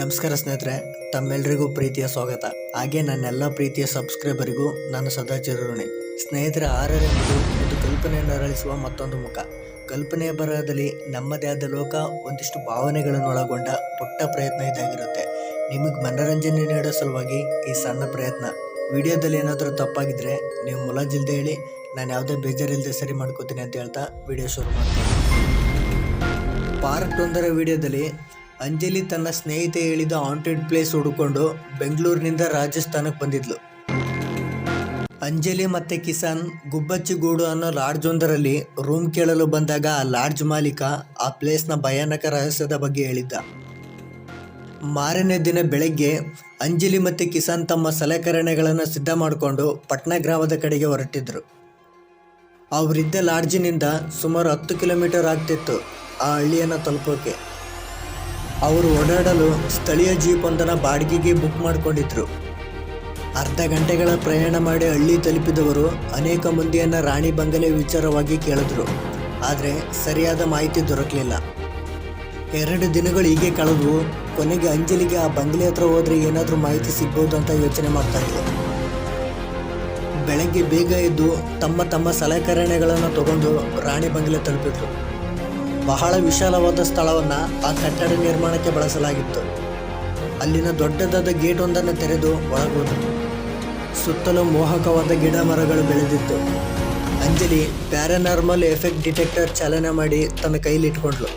ನಮಸ್ಕಾರ ಸ್ನೇಹಿತರೆ ತಮ್ಮೆಲ್ಲರಿಗೂ ಪ್ರೀತಿಯ ಸ್ವಾಗತ. ಹಾಗೆ ನನ್ನೆಲ್ಲ ಪ್ರೀತಿಯ ಸಬ್ಸ್ಕ್ರೈಬರಿಗೂ ನಾನು ಸದಾ ಚಿರಋಣಿ ಸ್ನೇಹಿತರ, ಆರನೇ ಒಂದು ಕಲ್ಪನೆಯನ್ನು ಅರಳಿಸುವ ಮತ್ತೊಂದು ಮುಖ. ಕಲ್ಪನೆಯ ಬರಹದಲ್ಲಿ ನಮ್ಮದೇ ಆದ ಲೋಕ, ಒಂದಿಷ್ಟು ಭಾವನೆಗಳನ್ನು ಒಳಗೊಂಡ ಪುಟ್ಟ ಪ್ರಯತ್ನ ಇದಾಗಿರುತ್ತೆ. ನಿಮಗೆ ಮನೋರಂಜನೆ ನೀಡೋ ಸಲುವಾಗಿ ಈ ಸಣ್ಣ ಪ್ರಯತ್ನ. ವಿಡಿಯೋದಲ್ಲಿ ಏನಾದರೂ ತಪ್ಪಾಗಿದ್ದರೆ ನೀವು ಮುಲಾಜಿಲ್ದೆ ಹೇಳಿ, ನಾನು ಯಾವುದೇ ಬೇಜಾರಿಲ್ಲದೆ ಸರಿ ಮಾಡ್ಕೋತೀನಿ ಅಂತ ಹೇಳ್ತಾ ವಿಡಿಯೋ ಶುರು ಮಾಡ್ತೀನಿ. ಪಾರ್ಟ್ ಒಂದರ ವಿಡಿಯೋದಲ್ಲಿ ಅಂಜಲಿ ತನ್ನ ಸ್ನೇಹಿತೆ ಹೇಳಿದ ಹಾಂಟೆಡ್ ಪ್ಲೇಸ್ ಹುಡುಕೊಂಡು ಬೆಂಗಳೂರಿನಿಂದ ರಾಜಸ್ಥಾನಕ್ಕೆ ಬಂದಿದ್ಲು. ಅಂಜಲಿ ಮತ್ತೆ ಕಿಸಾನ್ ಗುಬ್ಬಚ್ಚಿಗೂಡು ಅನ್ನೋ ಲಾಡ್ಜ್ ಒಂದರಲ್ಲಿ ರೂಮ್ ಕೇಳಲು ಬಂದಾಗ ಆ ಲಾಡ್ಜ್ ಮಾಲೀಕ ಆ ಪ್ಲೇಸ್ನ ಭಯಾನಕ ರಹಸ್ಯದ ಬಗ್ಗೆ ಹೇಳಿದ್ದ. ಮಾರನೇ ದಿನ ಬೆಳಗ್ಗೆ ಅಂಜಲಿ ಮತ್ತೆ ಕಿಸಾನ್ ತಮ್ಮ ಸಲಕರಣೆಗಳನ್ನು ಸಿದ್ಧ ಮಾಡಿಕೊಂಡು ಪಟ್ನಾ ಗ್ರಾಮದ ಕಡೆಗೆ ಹೊರಟಿದ್ರು. ಅವರಿದ್ದ ಲಾಡ್ಜಿನಿಂದ ಸುಮಾರು ಹತ್ತು ಕಿಲೋಮೀಟರ್ ಆಗ್ತಿತ್ತು ಆ ಹಳ್ಳಿಯನ್ನು ತಲುಪೋಕೆ. ಅವರು ಓಡಾಡಲು ಸ್ಥಳೀಯ ಜೀಪ್ ಒಂದನ್ನು ಬಾಡಿಗೆಗೆ ಬುಕ್ ಮಾಡಿಕೊಂಡಿದ್ರು. ಅರ್ಧ ಗಂಟೆಗಳ ಪ್ರಯಾಣ ಮಾಡಿ ಹಳ್ಳಿ ತಲುಪಿದವರು ಅನೇಕ ಮಂದಿಯನ್ನು ರಾಣಿ ಬಂಗಲೆ ವಿಚಾರವಾಗಿ ಕೇಳಿದ್ರು. ಆದರೆ ಸರಿಯಾದ ಮಾಹಿತಿ ದೊರಕಲಿಲ್ಲ. ಎರಡು ದಿನಗಳು ಹೀಗೆ ಕಳೆದು ಕೊನೆಗೆ ಅಂಜಲಿಗೆ ಆ ಬಂಗಲೆ ಹತ್ರ ಹೋದರೆ ಏನಾದರೂ ಮಾಹಿತಿ ಸಿಗ್ಬೋದು ಅಂತ ಯೋಚನೆ ಮಾಡ್ತಾ ಇದ್ದೆ ಬೆಳಗ್ಗೆ ಬೇಗ ಎದ್ದು ತಮ್ಮ ತಮ್ಮ ಸಲಕರಣೆಗಳನ್ನು ತಗೊಂಡು ರಾಣಿ ಬಂಗಲೆ ತಲುಪಿದ್ರು. ಬಹಳ ವಿಶಾಲವಾದ ಸ್ಥಳವನ್ನು ಆ ಕಟ್ಟಡ ನಿರ್ಮಾಣಕ್ಕೆ ಬಳಸಲಾಗಿತ್ತು. ಅಲ್ಲಿನ ದೊಡ್ಡದಾದ ಗೇಟ್ ಒಂದನ್ನು ತೆರೆದು ಒಳಗೋದ್ರು ಸುತ್ತಲೂ ಮೋಹಕವಾದ ಗಿಡ ಮರಗಳು ಬೆಳೆದಿತ್ತು. ಅಂಜಲಿ ಪ್ಯಾರನಾರ್ಮಲ್ ಎಫೆಕ್ಟ್ ಡಿಟೆಕ್ಟರ್ ಚಾಲನೆ ಮಾಡಿ ತನ್ನ ಕೈಲಿ ಇಟ್ಕೊಂಡ್ಲು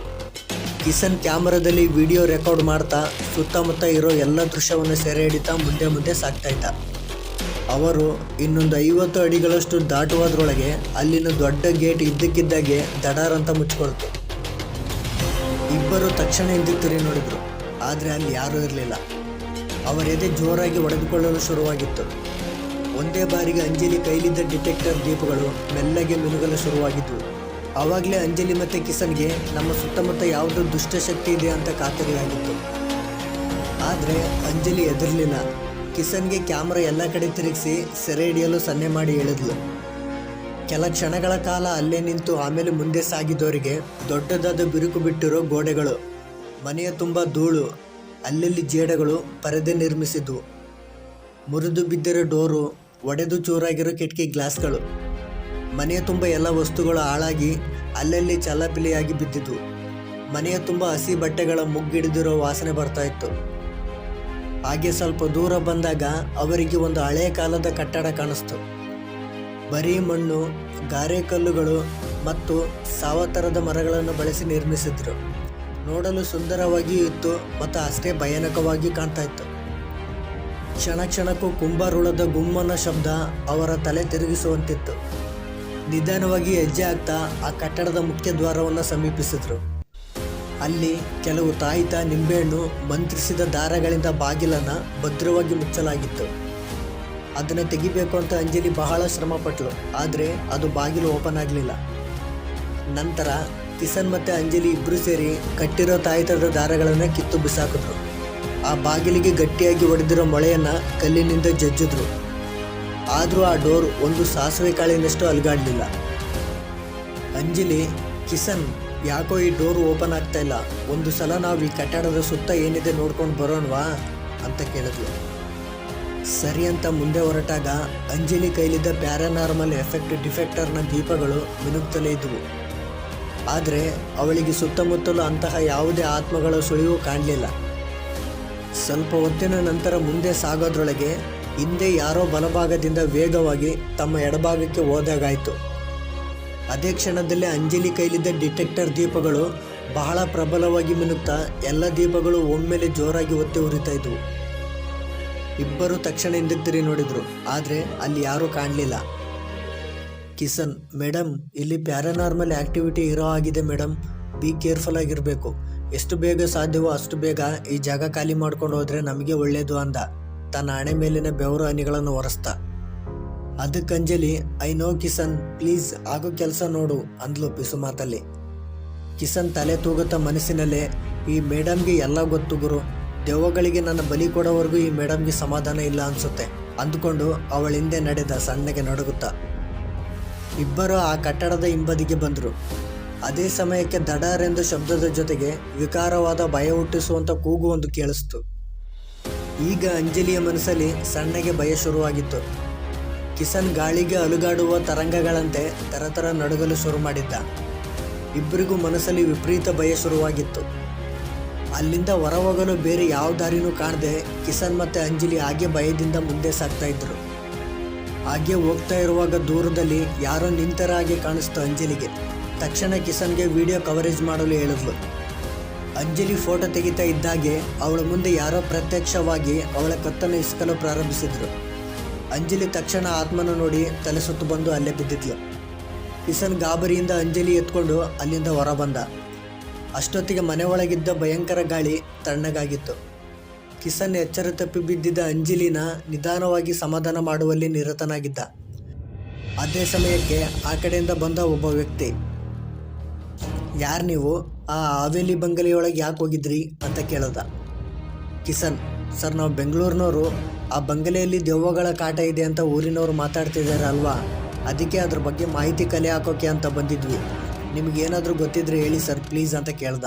ಕಿಸನ್ ಕ್ಯಾಮರಾದಲ್ಲಿ ವಿಡಿಯೋ ರೆಕಾರ್ಡ್ ಮಾಡ್ತಾ ಸುತ್ತಮುತ್ತ ಇರೋ ಎಲ್ಲ ದೃಶ್ಯವನ್ನು ಸೆರೆ ಹಿಡಿತಾ ಮುಂದೆ ಮುಂದೆ ಸಾಗ್ತಾ ಇದ್ದ. ಅವರು ಇನ್ನೊಂದು ಐವತ್ತು ಅಡಿಗಳಷ್ಟು ದಾಟುವುದರೊಳಗೆ ಅಲ್ಲಿನ ದೊಡ್ಡ ಗೇಟ್ ಇದ್ದಕ್ಕಿದ್ದಾಗೆ ದಡಾರ್ ಅಂತ ಮುಚ್ಕೊಳ್ತು ಇಬ್ಬರು ತಕ್ಷಣ ಹಿಂದೆ ತಿರುಗಿ ನೋಡಿದರು, ಆದರೆ ಅಲ್ಲಿ ಯಾರೂ ಇರಲಿಲ್ಲ. ಅವರ ಎದೆ ಜೋರಾಗಿ ಒಡೆದುಕೊಳ್ಳಲು ಶುರುವಾಗಿತ್ತು. ಒಂದೇ ಬಾರಿಗೆ ಅಂಜಲಿ ಕೈಲಿದ್ದ ಡಿಟೆಕ್ಟರ್ ದೀಪಗಳು ಮೆಲ್ಲಗೆ ಮಿನುಗಲು ಶುರುವಾಗಿದ್ವು. ಆವಾಗಲೇ ಅಂಜಲಿ ಮತ್ತು ಕಿಸನ್ಗೆ ನಮ್ಮ ಸುತ್ತಮುತ್ತ ಯಾವುದೋ ದುಷ್ಟಶಕ್ತಿ ಇದೆ ಅಂತ ಖಾತರಿಯಾಗಿತ್ತು ಆದರೆ ಅಂಜಲಿ ಎದುರಲಿಲ್ಲ ಕಿಸನ್ಗೆ ಕ್ಯಾಮ್ರಾ ಎಲ್ಲ ಕಡೆ ತಿರುಗಿಸಿ ಸೆರೆ ಹಿಡಿಯಲು ಸನ್ನೆ ಮಾಡಿ ಹೇಳಿದ್ಲು. ಕೆಲ ಕ್ಷಣಗಳ ಕಾಲ ಅಲ್ಲೇ ನಿಂತು ಆಮೇಲೆ ಮುಂದೆ ಸಾಗಿದವರಿಗೆ ದೊಡ್ಡದಾದ ಬಿರುಕು ಬಿಟ್ಟಿರೋ ಗೋಡೆಗಳು. ಮನೆಯ ತುಂಬ ಧೂಳು, ಅಲ್ಲಲ್ಲಿ ಜೇಡಗಳು ಪರದೆ ನಿರ್ಮಿಸಿದ್ವು. ಮುರಿದು ಬಿದ್ದಿರೋ ಡೋರು, ಒಡೆದು ಚೂರಾಗಿರೋ ಕಿಟಕಿ ಗ್ಲಾಸ್ಗಳು. ಮನೆಯ ತುಂಬ ಎಲ್ಲ ವಸ್ತುಗಳು ಹಾಳಾಗಿ ಅಲ್ಲಲ್ಲಿ ಚಲಪಿಲಿಯಾಗಿ ಬಿದ್ದಿದ್ವು. ಮನೆಯ ತುಂಬ ಹಸಿ ಬಟ್ಟೆಗಳ ಮುಗ್ಗಿಡಿದಿರೋ ವಾಸನೆ ಬರ್ತಾ ಇತ್ತು. ಹಾಗೆ ಸ್ವಲ್ಪ ದೂರ ಬಂದಾಗ ಅವರಿಗೆ ಒಂದು ಹಳೆಯ ಕಾಲದ ಕಟ್ಟಡ ಕಾಣಿಸ್ತು. ಬರೀ ಮಣ್ಣು, ಗಾರೆ ಕಲ್ಲುಗಳು ಮತ್ತು ಸಾವತರದ ಮರಗಳನ್ನು ಬಳಸಿ ನಿರ್ಮಿಸಿದ್ರು. ನೋಡಲು ಸುಂದರವಾಗಿಯೂ ಇತ್ತು ಮತ್ತು ಅಷ್ಟೇ ಭಯಾನಕವಾಗಿ ಕಾಣ್ತಾ ಇತ್ತು. ಕ್ಷಣ ಕ್ಷಣಕ್ಕೂ ಕುಂಬಾರುಳದ ಗುಮ್ಮನ ಶಬ್ದ ಅವರ ತಲೆ ತಿರುಗಿಸುವಂತಿತ್ತು. ನಿಧಾನವಾಗಿ ಹೆಜ್ಜೆ ಆಗ್ತಾ ಆ ಕಟ್ಟಡದ ಮುಖ್ಯ ದ್ವಾರವನ್ನು ಸಮೀಪಿಸಿದ್ರು. ಅಲ್ಲಿ ಕೆಲವು ತಾಯಿತ ನಿಂಬೆಹಣ್ಣು ಮಂತ್ರಿಸಿದ ದಾರಗಳಿಂದ ಬಾಗಿಲನ್ನು ಭದ್ರವಾಗಿ ಮುಚ್ಚಲಾಗಿತ್ತು. ಅದನ್ನು ತೆಗಿಬೇಕು ಅಂತ ಅಂಜಲಿ ಬಹಳ ಶ್ರಮಪಟ್ಟಳು ಆದರೆ ಅದು ಬಾಗಿಲು ಓಪನ್ ಆಗಲಿಲ್ಲ. ನಂತರ ಕಿಸನ್ ಮತ್ತು ಅಂಜಲಿ ಇಬ್ಬರು ಸೇರಿ ಕಟ್ಟಿರೋ ತಾಯಿತದ ದಾರಗಳನ್ನು ಕಿತ್ತು ಬಿಸಾಕಿದ್ರು. ಆ ಬಾಗಿಲಿಗೆ ಗಟ್ಟಿಯಾಗಿ ಒಡೆದಿರೋ ಮೊಳೆಯನ್ನು ಕಲ್ಲಿನಿಂದ ಜಜ್ಜಿದ್ರು. ಆದರೂ ಆ ಡೋರ್ ಒಂದು ಸಾಸಿವೆ ಕಾಳಿನಷ್ಟು ಅಲ್ಗಾಡಲಿಲ್ಲ. ಅಂಜಲಿ, ಕಿಸನ್, ಯಾಕೋ ಈ ಡೋರ್ ಓಪನ್ ಆಗ್ತಾ ಇಲ್ಲ. ಒಂದು ಸಲ ನಾವು ಈ ಕಟ್ಟಡದ ಸುತ್ತ ಏನಿದೆ ನೋಡ್ಕೊಂಡು ಬರೋಣವಾ? ಅಂತ ಕೇಳಿದ್ಲು. ಸರಿ ಅಂತ ಮುಂದೆ ಹೊರಟಾಗ ಅಂಜಲಿ ಕೈಲಿದ್ದ ಪ್ಯಾರಾನಾರ್ಮಲ್ ಎಫೆಕ್ಟ್ ಡಿಫೆಕ್ಟರ್ನ ದೀಪಗಳು ಮಿನುಗ್ತಲೇ ಇದ್ವು. ಆದರೆ ಅವಳಿಗೆ ಸುತ್ತಮುತ್ತಲು ಅಂತಹ ಯಾವುದೇ ಆತ್ಮಗಳ ಸುಳಿವು ಕಾಣಲಿಲ್ಲ. ಸ್ವಲ್ಪ ಹೊತ್ತಿನ ನಂತರ ಮುಂದೆ ಸಾಗೋದ್ರೊಳಗೆ ಹಿಂದೆ ಯಾರೋ ಬಲಭಾಗದಿಂದ ವೇಗವಾಗಿ ತಮ್ಮ ಎಡಭಾಗಕ್ಕೆ ಹೋದಾಗಾಯಿತು. ಅದೇ ಕ್ಷಣದಲ್ಲೇ ಅಂಜಲಿ ಕೈಲಿದ್ದ ಡಿಟೆಕ್ಟರ್ ದೀಪಗಳು ಬಹಳ ಪ್ರಬಲವಾಗಿ ಮಿನುಗ್ತಾ ಎಲ್ಲ ದೀಪಗಳು ಒಮ್ಮೆಲೆ ಜೋರಾಗಿ ಒತ್ತಿ ಉರಿತಾ ಇದ್ವು. ಇಬ್ಬರು ತಕ್ಷಣ ಹಿಂದಕ್ಕೆ ತಿರುಗಿ ನೋಡಿದ್ರು, ಆದರೆ ಅಲ್ಲಿ ಯಾರೂ ಕಾಣಲಿಲ್ಲ. ಕಿಸನ್ ಮೇಡಮ್ ಇಲ್ಲಿ ಪ್ಯಾರಾನಾರ್ಮಲ್ ಆಕ್ಟಿವಿಟಿ ಇರೋ ಆಗಿದೆ ಮೇಡಮ್ ಬಿ ಕೇರ್ಫುಲ್ ಆಗಿರಬೇಕು. ಎಷ್ಟು ಬೇಗ ಸಾಧ್ಯವೋ ಅಷ್ಟು ಬೇಗ ಈ ಜಾಗ ಖಾಲಿ ಮಾಡ್ಕೊಂಡು ಹೋದ್ರೆ ನಮಗೆ ಒಳ್ಳೇದು ಅಂದ. ತನ್ನ ಹಣೆ ಮೇಲಿನ ಬೆವರು ಹನಿಗಳನ್ನು ಒರೆಸ್ತ. ಅದಕ್ಕೆ Anjali, I know Kisan, please ಆಗೋ ಕೆಲಸ ನೋಡು, ಅಂದ್ಲು ಪಿಸು ಮಾತಲ್ಲಿ. ಕಿಸನ್ ತಲೆ ತೂಗುತ್ತಾ ಮನಸ್ಸಿನಲ್ಲೇ, ಈ ಮೇಡಮ್ಗೆ ಎಲ್ಲ ಗೊತ್ತು ಗುರು ದೆವ್ವಗಳಿಗೆ ನನ್ನ ಬಲಿ ಕೊಡೋವರೆಗೂ ಈ ಮೇಡಮ್ಗೆ ಸಮಾಧಾನ ಇಲ್ಲ ಅನ್ಸುತ್ತೆ. ಅಂದ್ಕೊಂಡು ಅವಳ ಹಿಂದೆ ನಡೆದ ಸಣ್ಣಗೆ ನಡುಗುತ್ತಾ. ಇಬ್ಬರು ಆ ಕಟ್ಟಡದ ಹಿಂಬದಿಗೆ ಬಂದರು. ಅದೇ ಸಮಯಕ್ಕೆ ದಡಾರೆಂದು ಶಬ್ದದ ಜೊತೆಗೆ ವಿಕಾರವಾದ ಭಯ ಹುಟ್ಟಿಸುವಂಥ ಕೂಗು ಒಂದು ಕೇಳಿಸ್ತು. ಈಗ ಅಂಜಲಿಯ ಮನಸ್ಸಲ್ಲಿ ಸಣ್ಣಗೆ ಭಯ ಶುರುವಾಗಿತ್ತು. ಕಿಸನ್ ಗಾಳಿಗೆ ಅಲುಗಾಡುವ ತರಂಗಗಳಂತೆ ತರತರ ನಡುಗಲು ಶುರು ಮಾಡಿದ್ದ. ಇಬ್ಬರಿಗೂ ಮನಸ್ಸಲ್ಲಿ ವಿಪರೀತ ಭಯ ಶುರುವಾಗಿತ್ತು. ಅಲ್ಲಿಂದ ಹೊರಹೋಗಲು ಬೇರೆ ಯಾವ ದಾರಿನೂ ಕಾಣದೆ ಕಿಸನ್ ಮತ್ತೆ ಅಂಜಲಿ ಹಾಗೆ ಭಯದಿಂದ ಮುಂದೆ ಸಾಗ್ತಾ ಇದ್ರು. ಹಾಗೆ ಹೋಗ್ತಾ ಇರುವಾಗ ದೂರದಲ್ಲಿ ಯಾರೋ ನಿಂತರ ಹಾಗೆ ಕಾಣಿಸ್ತು ಅಂಜಲಿಗೆ. ತಕ್ಷಣ ಕಿಸನ್ಗೆ ವಿಡಿಯೋ ಕವರೇಜ್ ಮಾಡಲು ಹೇಳಿದ್ಲು. ಅಂಜಲಿ ಫೋಟೋ ತೆಗಿತಾ ಇದ್ದಾಗೆ ಅವಳ ಮುಂದೆ ಯಾರೋ ಪ್ರತ್ಯಕ್ಷವಾಗಿ ಅವಳ ಕತ್ತನ್ನು ಇಸ್ಕಲು ಪ್ರಾರಂಭಿಸಿದ್ರು. ಅಂಜಲಿ ತಕ್ಷಣ ಆತ್ಮನ ನೋಡಿ ತಲೆ ಸುತ್ತು ಬಂದು ಅಲ್ಲೇ ಬಿದ್ದಿದ್ಲು. ಕಿಸನ್ ಗಾಬರಿಯಿಂದ ಅಂಜಲಿ ಎತ್ಕೊಂಡು ಅಲ್ಲಿಂದ ಹೊರ ಬಂದ ಅಷ್ಟೊತ್ತಿಗೆ ಮನೆ ಒಳಗಿದ್ದ ಭಯಂಕರ ಗಾಳಿ ತಣ್ಣಗಾಗಿತ್ತು. ಕಿಸನ್ ಎಚ್ಚರ ತಪ್ಪಿ ಬಿದ್ದಿದ್ದ ಅಂಜಲಿನ ನಿಧಾನವಾಗಿ ಸಮಾಧಾನ ಮಾಡುವಲ್ಲಿ ನಿರತನಾಗಿದ್ದ. ಅದೇ ಸಮಯಕ್ಕೆ ಆ ಕಡೆಯಿಂದ ಬಂದ ಒಬ್ಬ ವ್ಯಕ್ತಿ. ಯಾರು ನೀವು? ಆ ಹಾವೇಲಿ ಬಂಗಲೆಯೊಳಗೆ ಯಾಕೆ ಹೋಗಿದ್ರಿ? ಅಂತ ಕೇಳ್ದ. ಕಿಸನ್, ಸರ್ ನಾವು ಬೆಂಗಳೂರಿನವರು ಆ ಬಂಗಲೆಯಲ್ಲಿ ದೆವ್ವಗಳ ಕಾಟ ಇದೆ ಅಂತ ಊರಿನವರು ಮಾತಾಡ್ತಿದ್ದಾರೆ ಅಲ್ವಾ? ಅದಕ್ಕೆ ಅದ್ರ ಬಗ್ಗೆ ಮಾಹಿತಿ ಕಲೆ ಹಾಕೋಕೆ ಅಂತ ಬಂದಿದ್ವಿ. ನಿಮಗೇನಾದರೂ ಗೊತ್ತಿದ್ರೆ ಹೇಳಿ ಸರ್, ಪ್ಲೀಸ್ ಅಂತ ಕೇಳ್ದ.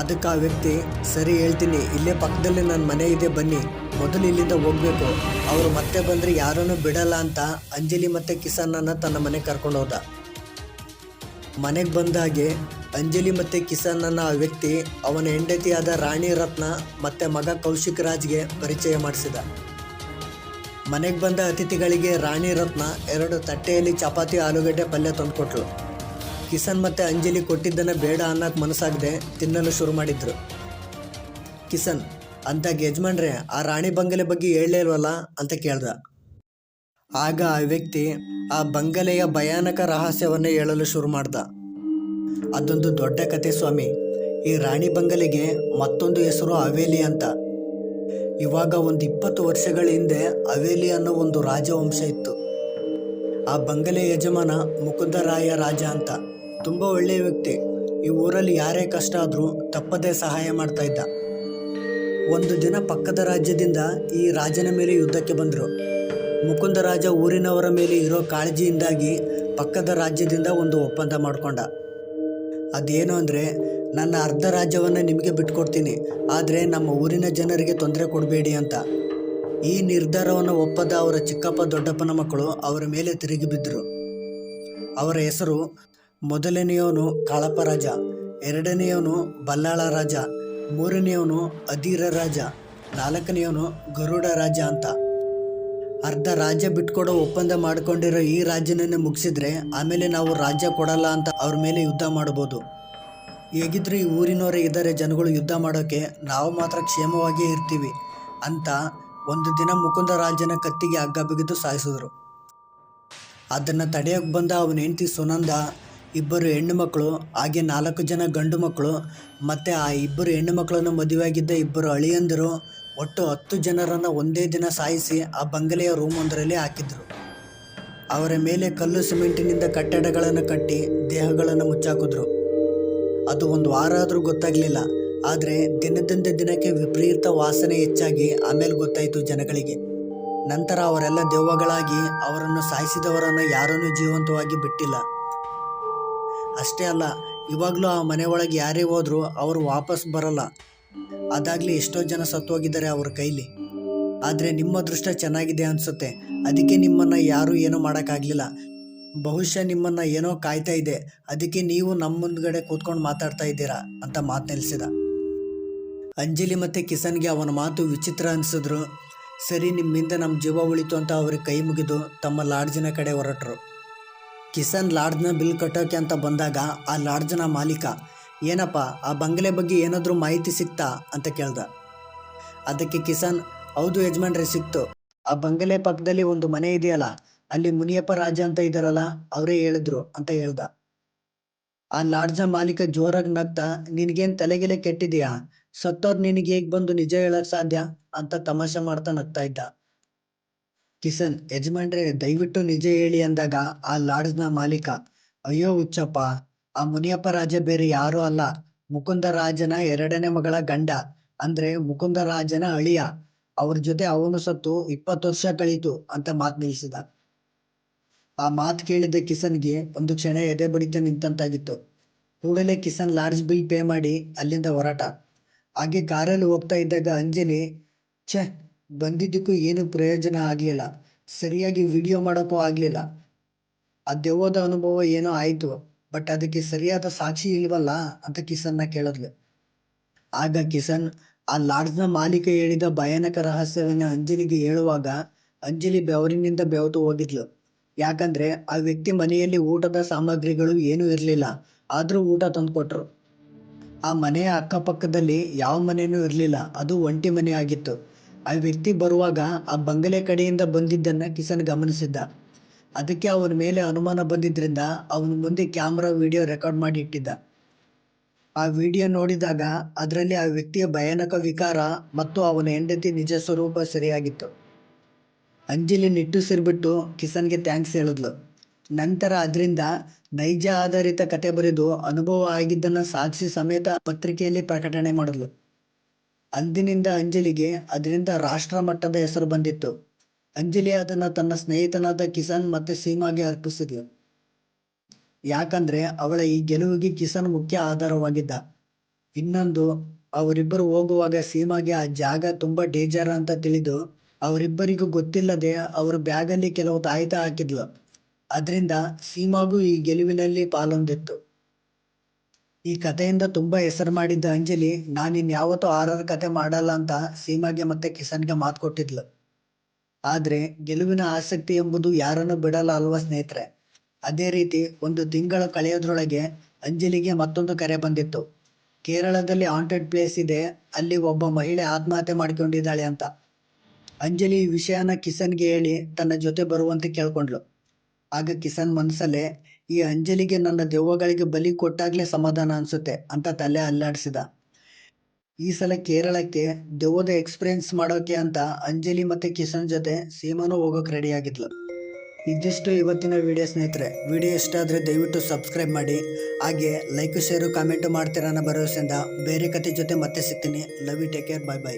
ಅದಕ್ಕೆ ಆ ವ್ಯಕ್ತಿ, ಸರಿ ಹೇಳ್ತೀನಿ, ಇಲ್ಲೇ ಪಕ್ಕದಲ್ಲಿ ನನ್ನ ಮನೆ ಇದೆ, ಬನ್ನಿ. ಮೊದಲು ಇಲ್ಲಿಂದ ಹೋಗ್ಬೇಕು. ಅವರು ಮತ್ತೆ ಬಂದರೆ ಯಾರನ್ನೂ ಬಿಡಲ್ಲ ಅಂತ ಅಂಜಲಿ ಮತ್ತೆ ಕಿಸಾನನ್ನು ತನ್ನ ಮನೆಗೆ ಕರ್ಕೊಂಡು ಹೋದ. ಮನೆಗೆ ಬಂದಾಗೆ ಅಂಜಲಿ ಮತ್ತೆ ಕಿಸಾನನ್ನು ಆ ವ್ಯಕ್ತಿ, ಅವನ ಹೆಂಡತಿಯಾದ ರಾಣಿ ರತ್ನ ಮತ್ತು ಮಗ ಕೌಶಿಕ್ ರಾಜ್ಗೆ ಪರಿಚಯ ಮಾಡಿಸಿದ. ಮನೆಗೆ ಬಂದ ಅತಿಥಿಗಳಿಗೆ ರಾಣಿ ರತ್ನ ಎರಡು ತಟ್ಟೆಯಲ್ಲಿ ಚಪಾತಿ, ಆಲೂಗಡ್ಡೆ ಪಲ್ಯ ತಂದುಕೊಟ್ಲು. ಕಿಸನ್ ಮತ್ತೆ ಅಂಜಲಿ ಕೊಟ್ಟಿದ್ದನ್ನ ಬೇಡ ಅನ್ನೋಕೆ ಮನಸ್ಸಾಗದೆ ತಿನ್ನಲು ಶುರು ಮಾಡಿದ್ರು. ಕಿಸನ್, ಅಂತ ಯಜಮಾನ್ರೆ, ಆ ರಾಣಿ ಬಂಗಲೆ ಬಗ್ಗೆ ಹೇಳಲೇ ಇಲ್ವಲ್ಲ ಅಂತ ಕೇಳ್ದ. ಆಗ ಆ ವ್ಯಕ್ತಿ ಆ ಬಂಗಲೆಯ ಭಯಾನಕ ರಹಸ್ಯವನ್ನೇ ಹೇಳಲು ಶುರು ಮಾಡ್ದ. ಅದೊಂದು ದೊಡ್ಡ ಕತೆ ಸ್ವಾಮಿ. ಈ ರಾಣಿ ಬಂಗಲೆಗೆ ಮತ್ತೊಂದು ಹೆಸರು ಹವೇಲಿ ಅಂತ. ಇವಾಗ ಒಂದು ಇಪ್ಪತ್ತು ವರ್ಷಗಳ ಹಿಂದೆ ಹವೇಲಿ ಅನ್ನೋ ಒಂದು ರಾಜವಂಶ ಇತ್ತು. ಆ ಬಂಗಲೆ ಯಜಮಾನ ಮುಕುಂದರಾಯ ರಾಜ ಅಂತ. ತುಂಬ ಒಳ್ಳೆಯ ವ್ಯಕ್ತಿ. ಈ ಊರಲ್ಲಿ ಯಾರೇ ಕಷ್ಟ ಆದರೂ ತಪ್ಪದೇ ಸಹಾಯ ಮಾಡ್ತಾ ಇದ್ದ. ಒಂದು ದಿನ ಪಕ್ಕದ ರಾಜ್ಯದಿಂದ ಈ ರಾಜನ ಮೇಲೆ ಯುದ್ಧಕ್ಕೆ ಬಂದರು. ಮುಕುಂದ ರಾಜ ಊರಿನವರ ಮೇಲೆ ಇರೋ ಕಾಳಜಿಯಿಂದಾಗಿ ಪಕ್ಕದ ರಾಜ್ಯದಿಂದ ಒಂದು ಒಪ್ಪಂದ ಮಾಡಿಕೊಂಡ. ಅದೇನು ಅಂದರೆ, ನನ್ನ ಅರ್ಧ ರಾಜ್ಯವನ್ನು ನಿಮಗೆ ಬಿಟ್ಕೊಡ್ತೀನಿ, ಆದರೆ ನಮ್ಮ ಊರಿನ ಜನರಿಗೆ ತೊಂದರೆ ಕೊಡಬೇಡಿ ಅಂತ. ಈ ನಿರ್ಧಾರವನ್ನು ಒಪ್ಪದ ಅವರ ಚಿಕ್ಕಪ್ಪ ದೊಡ್ಡಪ್ಪನ ಮಕ್ಕಳು ಅವರ ಮೇಲೆ ತಿರುಗಿ ಬಿದ್ದರು ಅವರ ಹೆಸರು ಮೊದಲನೆಯವನು ಕಾಳಪ್ಪ ರಾಜ, ಎರಡನೆಯವನು ಬಲ್ಲಾಳ ರಾಜ, ಮೂರನೆಯವನು ಅಧೀರ ರಾಜ, ನಾಲ್ಕನೆಯವನು ಗರುಡ ರಾಜ ಅಂತ. ಅರ್ಧ ರಾಜ್ಯ ಬಿಟ್ಕೊಡೋ ಒಪ್ಪಂದ ಮಾಡ್ಕೊಂಡಿರೋ ಈ ರಾಜ್ಯನನ್ನೇ ಮುಗಿಸಿದ್ರೆ ಆಮೇಲೆ ನಾವು ರಾಜ್ಯ ಕೊಡಲ್ಲ ಅಂತ ಅವ್ರ ಮೇಲೆ ಯುದ್ಧ ಮಾಡ್ಬೋದು. ಹೇಗಿದ್ರೂ ಈ ಊರಿನವರೇ ಇದ್ದಾರೆ, ಜನಗಳು ಯುದ್ಧ ಮಾಡೋಕ್ಕೆ ನಾವು ಮಾತ್ರ ಕ್ಷೇಮವಾಗಿಯೇ ಇರ್ತೀವಿ ಅಂತ ಒಂದು ದಿನ ಮುಕುಂದ ರಾಜನ ಕತ್ತಿಗೆ ಹಗ್ಗ ಬಿಗಿದು ಸಾಯಿಸಿದ್ರು. ಅದನ್ನು ತಡೆಯೋಕೆ ಬಂದ ಅವನ ಹೆಂಡತಿ ಸುನಂದ ಇಬ್ಬರು ಹೆಣ್ಣು ಮಕ್ಕಳು, ಹಾಗೆ ನಾಲ್ಕು ಜನ ಗಂಡು ಮಕ್ಕಳು, ಮತ್ತು ಆ ಇಬ್ಬರು ಹೆಣ್ಣು ಮಕ್ಕಳನ್ನು ಮದುವೆಯಾಗಿದ್ದ ಇಬ್ಬರು ಅಳಿಯಂದಿರು ಒಟ್ಟು ಹತ್ತು ಜನರನ್ನು ಒಂದೇ ದಿನ ಸಾಯಿಸಿ ಆ ಬಂಗಲೆಯ ರೂಮ್ ಒಂದರಲ್ಲಿ ಹಾಕಿದ್ರು. ಅವರ ಮೇಲೆ ಕಲ್ಲು ಸಿಮೆಂಟಿನಿಂದ ಕಟ್ಟಡಗಳನ್ನು ಕಟ್ಟಿ ದೇಹಗಳನ್ನು ಮುಚ್ಚಾಕಿದ್ರು. ಅದು ಒಂದು ವಾರ ಆದರೂ ಗೊತ್ತಾಗಲಿಲ್ಲ, ಆದರೆ ದಿನದಿಂದ ದಿನಕ್ಕೆ ವಿಪರೀತ ವಾಸನೆ ಹೆಚ್ಚಾಗಿ ಆಮೇಲೆ ಗೊತ್ತಾಯಿತು ಜನಗಳಿಗೆ. ನಂತರ ಅವರೆಲ್ಲ ದೆವ್ವಗಳಾಗಿ ಅವರನ್ನು ಸಾಯಿಸಿದವರನ್ನು ಯಾರನ್ನೂ ಜೀವಂತವಾಗಿ ಬಿಟ್ಟಿಲ್ಲ. ಅಷ್ಟೇ ಅಲ್ಲ, ಇವಾಗಲೂ ಆ ಮನೆ ಒಳಗೆ ಯಾರೇ ಹೋದರೂ ಅವರು ವಾಪಸ್ ಬರಲ್ಲ. ಅದಾಗಲಿ ಎಷ್ಟೋ ಜನ ಸತ್ತೋಗಿದ್ದಾರೆ ಅವ್ರ ಕೈಲಿ. ಆದರೆ ನಿಮ್ಮ ಅದೃಷ್ಟ ಚೆನ್ನಾಗಿದೆ ಅನಿಸುತ್ತೆ. ಅದಕ್ಕೆ ನಿಮ್ಮನ್ನು ಯಾರೂ ಏನೂ ಮಾಡೋಕ್ಕಾಗಲಿಲ್ಲ. ಬಹುಶಃ ನಿಮ್ಮನ್ನು ಏನೋ ಕಾಯ್ತಾ ಇದೆ. ಅದಕ್ಕೆ ನೀವು ನಮ್ಮ ಮುಂದ್ಗಡೆ ಕೂತ್ಕೊಂಡು ಮಾತಾಡ್ತಾ ಇದ್ದೀರಾ ಅಂತ ಮಾತು ನಿಲ್ಲಿಸಿದ ಅಂಜಲಿ ಮತ್ತು ಕಿಸನ್ಗೆ ಅವನ ಮಾತು ವಿಚಿತ್ರ ಅನಿಸಿದ್ರು. ಸರಿ, ನಿಮ್ಮಿಂದ ನಮ್ಮ ಜೀವ ಉಳಿತು ಅಂತ ಅವ್ರಿಗೆ ಕೈ ಮುಗಿದು ತಮ್ಮ ಲಾಡ್ಜಿನ ಕಡೆ ಹೊರಟರು. ಕಿಸನ್ ಲಾಡ್ಜ್ನ ಬಿಲ್ ಕಟ್ಟೋಕೆ ಅಂತ ಬಂದಾಗ ಆ ಲಾಡ್ಜ್ನ ಮಾಲೀಕ, ಏನಪ್ಪ, ಆ ಬಂಗಲೆ ಬಗ್ಗೆ ಏನಾದರೂ ಮಾಹಿತಿ ಸಿಕ್ತಾ? ಅಂತ ಕೇಳ್ದ. ಅದಕ್ಕೆ ಕಿಸನ್, ಹೌದು ಯಜಮಾನ್ರೆ, ಸಿಕ್ತು. ಆ ಬಂಗಲೆ ಪಕ್ಕದಲ್ಲಿ ಒಂದು ಮನೆ ಇದೆಯಲ್ಲ, ಅಲ್ಲಿ ಮುನಿಯಪ್ಪ ರಾಜ ಅಂತ ಇದ್ದಾರಲ್ಲ ಅವರೇ ಹೇಳಿದ್ರು, ಅಂತ ಹೇಳ್ದ. ಆ ಲಾಡ್ಜ್ನ ಮಾಲೀಕ ಜೋರಾಗಿ ನಗ್ತಾ, ನಿನ್ಗೇನ್ ತಲೆಗೆಲೆ ಕೆಟ್ಟಿದ್ಯಾ? ಸತ್ತೋರ್ ನಿನಗೆ ಹೇಗ್ ಬಂದು ನಿಜ ಹೇಳಕ್ ಸಾಧ್ಯ? ಅಂತ ತಮಾಷೆ ಮಾಡ್ತಾ ನಗ್ತಾ ಇದ್ದ. ಕಿಸನ್ ಯಜಮಾನ್ರೇ, ದಯವಿಟ್ಟು ನಿಜ ಹೇಳಿ ಅಂದಾಗ ಆ ಲಾಡ್ಜ್ನ ಮಾಲೀಕ, ಅಯ್ಯೋ ಹುಚ್ಚಪ್ಪ, ಆ ಮುನಿಯಪ್ಪ ರಾಜ ಬೇರೆ ಯಾರೂ ಅಲ್ಲ. ಮುಕುಂದ ರಾಜನ ಎರಡನೇ ಮಗಳ ಗಂಡ, ಅಂದ್ರೆ ಮುಕುಂದ ರಾಜನ ಅಳಿಯ. ಅವ್ರ ಜೊತೆ ಅವನು ಸತ್ತು ಇಪ್ಪತ್ತು ವರ್ಷ ಕಳೀತು ಅಂತ ಮಾತು ನಿಲ್ಲಿಸಿದ ಆ ಮಾತು ಕೇಳಿದ ಕಿಸನ್ಗೆ ಒಂದು ಕ್ಷಣ ಎದೆ ಬಡಿತ ನಿಂತಂತಾಗಿತ್ತು. ಕೂಡಲೇ ಕಿಸನ್ ಲಾರ್ಜ್ ಬಿಲ್ ಪೇ ಮಾಡಿ ಅಲ್ಲಿಂದ ಹೊರಟ. ಹಾಗೆ ಕಾರಲ್ಲಿ ಹೋಗ್ತಾ ಇದ್ದಾಗ ಅಂಜಲಿ, ಛೆ ಬಂದಿದ್ದಕ್ಕೂ ಏನು ಪ್ರಯೋಜನ ಆಗಲಿಲ್ಲ. ಸರಿಯಾಗಿ ವಿಡಿಯೋ ಮಾಡೋಕ್ಕೂ ಆಗಲಿಲ್ಲ. ಆ ದೆವ್ವದ ಅನುಭವ ಏನೋ ಆಯಿತು ಬಟ್ ಅದಕ್ಕೆ ಸರಿಯಾದ ಸಾಕ್ಷಿ ಇಲ್ವಲ್ಲ ಅಂತ ಕಿಸನ್ನ ಕೇಳಿದ್ಲು. ಆಗ ಕಿಸನ್ ಆ ಲಾಡ್ಜ್ನ ಮಾಲೀಕ ಹೇಳಿದ ಭಯಾನಕ ರಹಸ್ಯವನ್ನು ಅಂಜಲಿಗೆ ಹೇಳುವಾಗ ಅಂಜಲಿ ಬೆವರಿನಿಂದ ಬೆವತು ಹೋಗಿದ್ಲು. ಯಾಕಂದ್ರೆ ಆ ವ್ಯಕ್ತಿ ಮನೆಯಲ್ಲಿ ಊಟದ ಸಾಮಗ್ರಿಗಳು ಏನೂ ಇರಲಿಲ್ಲ, ಆದರೂ ಊಟ ತಂದುಕೊಟ್ರು. ಆ ಮನೆಯ ಅಕ್ಕಪಕ್ಕದಲ್ಲಿ ಯಾವ ಮನೆಯೂ ಇರಲಿಲ್ಲ, ಅದು ಒಂಟಿ ಮನೆ ಆಗಿತ್ತು. ಆ ವ್ಯಕ್ತಿ ಬರುವಾಗ ಆ ಬಂಗಲೆ ಕಡೆಯಿಂದ ಬಂದಿದ್ದನ್ನು ಕಿಸನ್ ಗಮನಿಸಿದ್ದ. ಅದಕ್ಕೆ ಅವನ ಮೇಲೆ ಅನುಮಾನ ಬಂದಿದ್ದರಿಂದ ಅವನ ಮುಂದೆ ಕ್ಯಾಮ್ರಾ ವಿಡಿಯೋ ರೆಕಾರ್ಡ್ ಮಾಡಿ ಇಟ್ಟಿದ್ದ. ಆ ವಿಡಿಯೋ ನೋಡಿದಾಗ ಅದರಲ್ಲಿ ಆ ವ್ಯಕ್ತಿಯ ಭಯಾನಕ ವಿಕಾರ ಮತ್ತು ಅವನ ಹೆಂಡತಿ ನಿಜ ಸ್ವರೂಪ ಸರಿಯಾಗಿತ್ತು. ಅಂಜಲಿ ನಿಟ್ಟುಸಿರ್ಬಿಟ್ಟು ಕಿಸನ್ಗೆ ಥ್ಯಾಂಕ್ಸ್ ಹೇಳಿದ್ಲು. ನಂತರ ಅದರಿಂದ ನೈಜ ಆಧಾರಿತ ಕತೆ ಬರೆದು ಅನುಭವ ಆಗಿದ್ದನ್ನು ಸಾಕ್ಷಿ ಸಮೇತ ಪತ್ರಿಕೆಯಲ್ಲಿ ಪ್ರಕಟಣೆ ಮಾಡಿದ್ಲು. ಅಂದಿನಿಂದ ಅಂಜಲಿಗೆ ಅದರಿಂದ ರಾಷ್ಟ್ರ ಮಟ್ಟದ ಹೆಸರು ಬಂದಿತ್ತು. ಅಂಜಲಿ ಅದನ್ನು ತನ್ನ ಸ್ನೇಹಿತನಾದ ಕಿಸಾನ್ ಮತ್ತೆ ಸೀಮಾಗೆ ಅರ್ಪಿಸಿದ್ಲು. ಯಾಕಂದ್ರೆ ಅವಳ ಈ ಗೆಲುವಿಗೆ ಕಿಸಾನ್ ಮುಖ್ಯ ಆಧಾರವಾಗಿದ್ದ. ಇನ್ನೊಂದು, ಅವರಿಬ್ಬರು ಹೋಗುವಾಗ ಸೀಮಾಗೆ ಆ ಜಾಗ ತುಂಬಾ ಡೇಂಜರ್ ಅಂತ ತಿಳಿದು ಅವರಿಬ್ಬರಿಗೂ ಗೊತ್ತಿಲ್ಲದೆ ಅವ್ರ ಬ್ಯಾಗಲ್ಲಿ ಕೆಲವು ತಾಯಿತ ಹಾಕಿದ್ಲು. ಅದರಿಂದ ಸೀಮಾಗೂ ಈ ಗೆಲುವಿನಲ್ಲಿ ಪಾಲೊಂದಿತ್ತು. ಈ ಕಥೆಯಿಂದ ತುಂಬಾ ಹೆಸರು ಮಾಡಿದ್ದ ಅಂಜಲಿ ನಾನಿನ್ಯಾವತ್ತೂ ಆರರ ಕತೆ ಮಾಡಲ್ಲ ಅಂತ ಸೀಮಾಗೆ ಮತ್ತೆ ಕಿಸನ್ಗೆ ಮಾತು ಕೊಟ್ಟಿದ್ಲು. ಆದ್ರೆ ಗೆಲುವಿನ ಆಸಕ್ತಿ ಎಂಬುದು ಯಾರನ್ನು ಬಿಡಲ್ಲ ಅಲ್ವಾ ಸ್ನೇಹಿತರೆ? ಅದೇ ರೀತಿ ಒಂದು ತಿಂಗಳು ಕಳೆಯೋದ್ರೊಳಗೆ ಅಂಜಲಿಗೆ ಮತ್ತೊಂದು ಕರೆ ಬಂದಿತ್ತು. ಕೇರಳದಲ್ಲಿ ಆಂಟೆಡ್ ಪ್ಲೇಸ್ ಇದೆ, ಅಲ್ಲಿ ಒಬ್ಬ ಮಹಿಳೆ ಆತ್ಮಹತ್ಯೆ ಮಾಡಿಕೊಂಡಿದ್ದಾಳೆ ಅಂತ. ಅಂಜಲಿ ವಿಷಯನ ಕಿಸನ್ಗೆ ಹೇಳಿ ತನ್ನ ಜೊತೆ ಬರುವಂತೆ ಕೇಳ್ಕೊಂಡ್ಲು ಆಗ ಕಿಸನ್ ಮನಸ್ಸಲ್ಲೇ ಈ ಅಂಜಲಿಗೆ ನನ್ನ ದೆವ್ವಗಳಿಗೆ ಬಲಿ ಕೊಟ್ಟಾಗ್ಲೇ ಸಮಾಧಾನ ಅನ್ಸುತ್ತೆ ಅಂತ ತಲೆ ಅಲ್ಲಾಡಿಸಿದ. ಈ ಸಲ ಕೇರಳಕ್ಕೆ ದೆವ್ವದ ಎಕ್ಸ್ಪೀರಿಯನ್ಸ್ ಮಾಡೋಕೆ ಅಂತ ಅಂಜಲಿ ಮತ್ತೆ ಕಿಶನ್ ಜೊತೆ ಸೀಮಾನು ಹೋಗೋಕೆ ರೆಡಿ ಆಗಿದ್ಲು. ಇದಿಷ್ಟು ಇವತ್ತಿನ ವಿಡಿಯೋ ಸ್ನೇಹಿತರೆ. ವಿಡಿಯೋ ಇಷ್ಟ ಆದರೆ ದಯವಿಟ್ಟು ಸಬ್ಸ್ಕ್ರೈಬ್ ಮಾಡಿ. ಹಾಗೆ ಲೈಕ್ ಶೇರು ಕಾಮೆಂಟು ಮಾಡ್ತೀರ ಅನ್ನೋ ಭರವಸೆಯಿಂದ ಬೇರೆ ಕತೆ ಜೊತೆ ಮತ್ತೆ ಸಿಗ್ತೀನಿ. Love you take care bye bye